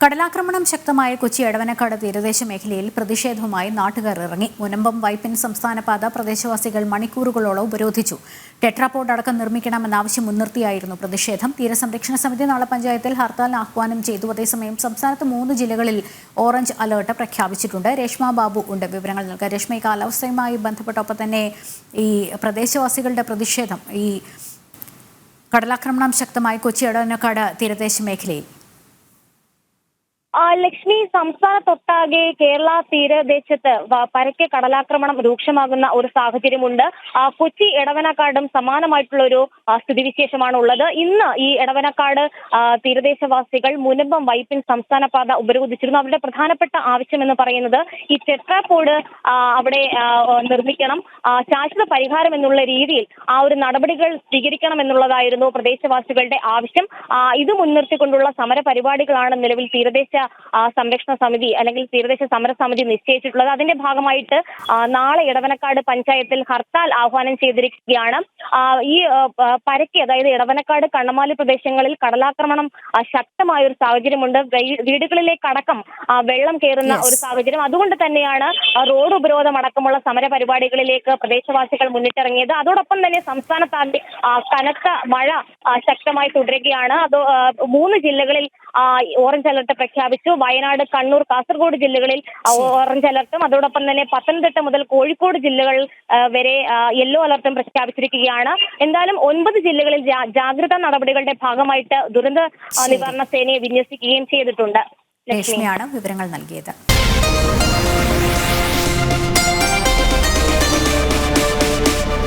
കടലാക്രമണം ശക്തമായ കൊച്ചി എടവനക്കാട് തീരദേശ മേഖലയിൽ പ്രതിഷേധവുമായി നാട്ടുകാർ ഇറങ്ങി. മുനമ്പം വൈപ്പിൻ സംസ്ഥാന പാത പ്രദേശവാസികൾ മണിക്കൂറുകളോളം ഉപരോധിച്ചു. ടെട്രാപോഡ് അടക്കം നിർമ്മിക്കണമെന്ന ആവശ്യം മുൻനിർത്തിയായിരുന്നു പ്രതിഷേധം. തീരസംരക്ഷണ സമിതി നാളെ പഞ്ചായത്തിൽ ഹർത്താൽ ആഹ്വാനം ചെയ്തു. അതേസമയം സംസ്ഥാനത്ത് മൂന്ന് ജില്ലകളിൽ ഓറഞ്ച് അലേർട്ട് പ്രഖ്യാപിച്ചിട്ടുണ്ട്. രേഷ്മ ബാബു ഉണ്ട് വിവരങ്ങൾ നൽകുക രേഷ്മ ഈ കാലാവസ്ഥയുമായി ബന്ധപ്പെട്ടൊപ്പം തന്നെ ഈ പ്രദേശവാസികളുടെ പ്രതിഷേധം ഈ കടലാക്രമണം ശക്തമായി കൊച്ചി എടവനക്കാട് തീരദേശ മേഖലയിൽ. ലക്ഷ്മി സംസ്ഥാനത്തൊട്ടാകെ കേരള തീരദേശത്ത് പരക്കെ കടലാക്രമണം രൂക്ഷമാകുന്ന ഒരു സാഹചര്യമുണ്ട്. കൊച്ചി എടവനക്കാടും സമാനമായിട്ടുള്ള ഒരു സ്ഥിതിവിശേഷമാണ് ഉള്ളത് ഇന്ന് ഈ എടവനക്കാട് തീരദേശവാസികൾ മുനമ്പം വൈപ്പിൻ സംസ്ഥാന പാത ഉപരോധിച്ചിരുന്നു. അവരുടെ പ്രധാനപ്പെട്ട ആവശ്യം എന്ന് പറയുന്നത് ഈ ടെട്രാപോഡ് അവിടെ നിർമ്മിക്കണം. ശാശ്വത പരിഹാരം എന്നുള്ള രീതിയിൽ ആ ഒരു നടപടികൾ സ്വീകരിക്കണം എന്നുള്ളതായിരുന്നു പ്രദേശവാസികളുടെ ആവശ്യം. ഇത് മുൻനിർത്തിക്കൊണ്ടുള്ള സമര പരിപാടികളാണ് നിലവിൽ തീരദേശ സംരക്ഷണ സമിതി അല്ലെങ്കിൽ തീരദേശ സമര സമിതി നിശ്ചയിച്ചിട്ടുള്ളത്. അതിന്റെ ഭാഗമായിട്ട് നാളെ ഇടവനക്കാട് പഞ്ചായത്തിൽ ഹർത്താൽ ആഹ്വാനം ചെയ്തിരിക്കുകയാണ്. ഈ പരക്കെ അതായത് ഇടവനക്കാട് കണ്ണമാലി പ്രദേശങ്ങളിൽ കടലാക്രമണം ശക്തമായ ഒരു സാഹചര്യമുണ്ട്. വീടുകളിലേക്കടക്കം വെള്ളം കയറുന്ന ഒരു സാഹചര്യം. അതുകൊണ്ട് തന്നെയാണ് റോഡ് ഉപരോധം അടക്കമുള്ള സമര പരിപാടികളിലേക്ക് പ്രദേശവാസികൾ മുന്നിട്ടിറങ്ങിയത്. അതോടൊപ്പം തന്നെ സംസ്ഥാനത്താകെ കനത്ത മഴ ശക്തമായി തുടരുകയാണ്. അതോ മൂന്ന് ജില്ലകളിൽ ഓറഞ്ച് അലർട്ട് പ്രഖ്യാപിച്ചു. വയനാട് കണ്ണൂർ കാസർഗോഡ് ജില്ലകളിൽ ഓറഞ്ച് അലർട്ടും. അതോടൊപ്പം തന്നെ പത്തനംതിട്ട മുതൽ കോഴിക്കോട് ജില്ലകൾ വരെ യെല്ലോ അലർട്ടും പ്രഖ്യാപിച്ചിരിക്കുകയാണ്. എന്തായാലും ഒൻപത് ജില്ലകളിൽ ജാഗ്രതാ നടപടികളുടെ ഭാഗമായിട്ട് ദുരന്ത നിവാരണ സേനയെ വിന്യസിക്കുകയും ചെയ്തിട്ടുണ്ട്. ലക്ഷ്മി. രേഷ്മയാണ് വിവരങ്ങൾ നൽകിയത്.